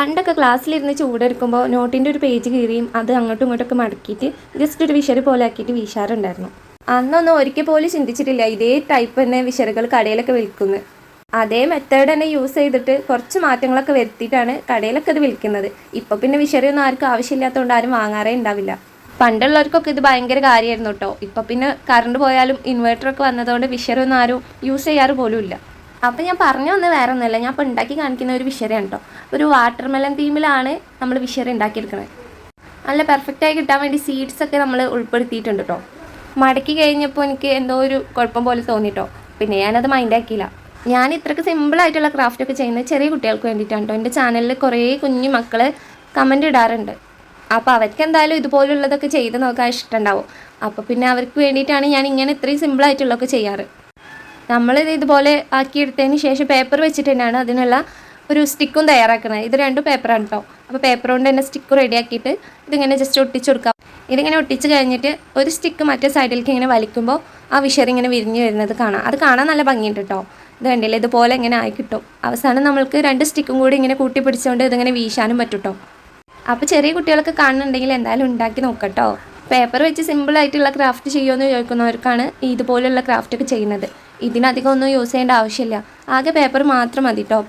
പണ്ടൊക്കെ ക്ലാസ്സിലിരുന്ന് ചൂടെടുക്കുമ്പോൾ നോട്ടിന്റെ ഒരു പേജ് കീറിയും അത് അങ്ങോട്ടും ഇങ്ങോട്ടൊക്കെ മടക്കിയിട്ട് ജസ്റ്റ് ഒരു വിഷറ് പോലെ ആക്കിയിട്ട് വീശാറുണ്ടായിരുന്നു. അന്നൊന്നും ഒരിക്കൽ പോലും ചിന്തിച്ചിട്ടില്ല ഇതേ ടൈപ്പ് തന്നെ വിഷറുകൾ കടയിലൊക്കെ വിൽക്കുന്നത് അതേ മെത്തേഡ് തന്നെ യൂസ് ചെയ്തിട്ട് കുറച്ച് മാറ്റങ്ങളൊക്കെ വരുത്തിയിട്ടാണ് കടയിലൊക്കെ ഇത് വിൽക്കുന്നത്. ഇപ്പോൾ പിന്നെ വിഷറിയൊന്നും ആർക്കും ആവശ്യമില്ലാത്തതുകൊണ്ട് ആരും വാങ്ങാറേ ഉണ്ടാവില്ല. പണ്ടുള്ളവർക്കൊക്കെ ഇത് ഭയങ്കര കാര്യമായിരുന്നു കേട്ടോ ഇപ്പോൾ പിന്നെ കറണ്ട് പോയാലും ഇൻവേർട്ടറൊക്കെ വന്നതുകൊണ്ട് വിഷറൊന്നും ആരും യൂസ് ചെയ്യാറ് പോലും ഇല്ല അപ്പം ഞാൻ പറഞ്ഞു വന്നത് വേറെ ഒന്നുമില്ല. ഞാൻ ഇപ്പോൾ ഉണ്ടാക്കി കാണിക്കുന്ന ഒരു വിഷരയാണ് കേട്ടോ ഒരു വാട്ടർ മെലൺ തീമിലാണ് നമ്മൾ വിഷര ഉണ്ടാക്കിയെടുക്കുന്നത് നല്ല പെർഫെക്റ്റായി കിട്ടാൻ വേണ്ടി സീഡ്സ് ഒക്കെ നമ്മൾ ഉൾപ്പെടുത്തിയിട്ടുണ്ട് കേട്ടോ മടക്കി കഴിഞ്ഞപ്പോൾ എനിക്ക് എന്തോ ഒരു കുഴപ്പം പോലെ തോന്നിട്ടോ. പിന്നെ ഞാനത് മൈൻഡാക്കിയില്ല ഞാൻ ഇത്രയ്ക്ക് സിമ്പിളായിട്ടുള്ള ക്രാഫ്റ്റ് ഒക്കെ ചെയ്യുന്നത് ചെറിയ കുട്ടികൾക്ക് വേണ്ടിയിട്ടാണ് കേട്ടോ എന്റെ ചാനലിൽ കുറേ കുഞ്ഞു മക്കൾ കമന്റ് ഇടാറുണ്ട്. അപ്പോൾ അവർക്ക് എന്തായാലും ഇതുപോലുള്ളതൊക്കെ ചെയ്ത് നോക്കാൻ ഇഷ്ടമുണ്ടാവും അപ്പോൾ പിന്നെ അവർക്ക് വേണ്ടിയിട്ടാണ് ഞാൻ ഇങ്ങനെ ഇത്രയും സിമ്പിളായിട്ടുള്ളതൊക്കെ ചെയ്യാറ്. നമ്മളിത് ഇതുപോലെ ആക്കിയെടുത്തതിന് ശേഷം പേപ്പർ വെച്ചിട്ട് തന്നെയാണ് അതിനുള്ള ഒരു സ്റ്റിക്കും തയ്യാറാക്കുന്നത്. ഇത് രണ്ടും പേപ്പറാണ് കേട്ടോ അപ്പോൾ പേപ്പർ കൊണ്ട് തന്നെ സ്റ്റിക്ക് റെഡിയാക്കിയിട്ട് ഇതിങ്ങനെ ജസ്റ്റ് ഒട്ടിച്ച് കൊടുക്കാം. ഇതിങ്ങനെ ഒട്ടിച്ച് കഴിഞ്ഞിട്ട് ഒരു സ്റ്റിക്ക് മറ്റേ സൈഡിലേക്ക് ഇങ്ങനെ വലിക്കുമ്പോൾ ആ വിഷറി ഇങ്ങനെ വിരിഞ്ഞ് വരുന്നത് കാണാം. അത് കാണാൻ നല്ല ഭംഗിയുണ്ട് കേട്ടോ ഇത് കണ്ടില്ലേ? ഇതുപോലെ ഇങ്ങനെ ആയി കിട്ടും. അവസാനം നമ്മൾക്ക് രണ്ട് സ്റ്റിക്കും കൂടി ഇങ്ങനെ കൂട്ടി പിടിച്ചുകൊണ്ട് ഇതിങ്ങനെ വീശാനും പറ്റും കേട്ടോ അപ്പോൾ ചെറിയ കുട്ടികളൊക്കെ കാണുന്നുണ്ടെങ്കിൽ എന്തായാലും ഉണ്ടാക്കി നോക്കട്ടോ പേപ്പർ വെച്ച് സിമ്പിളായിട്ടുള്ള ക്രാഫ്റ്റ് ചെയ്യുമെന്ന് ചോദിക്കുന്നവർക്കാണ് ഇതുപോലുള്ള ക്രാഫ്റ്റൊക്കെ ചെയ്യുന്നത്. ഇതിനധികം ഒന്നും യൂസ് ചെയ്യേണ്ട ആവശ്യമില്ല. ആകെ പേപ്പർ മാത്രം മതി കേട്ടോ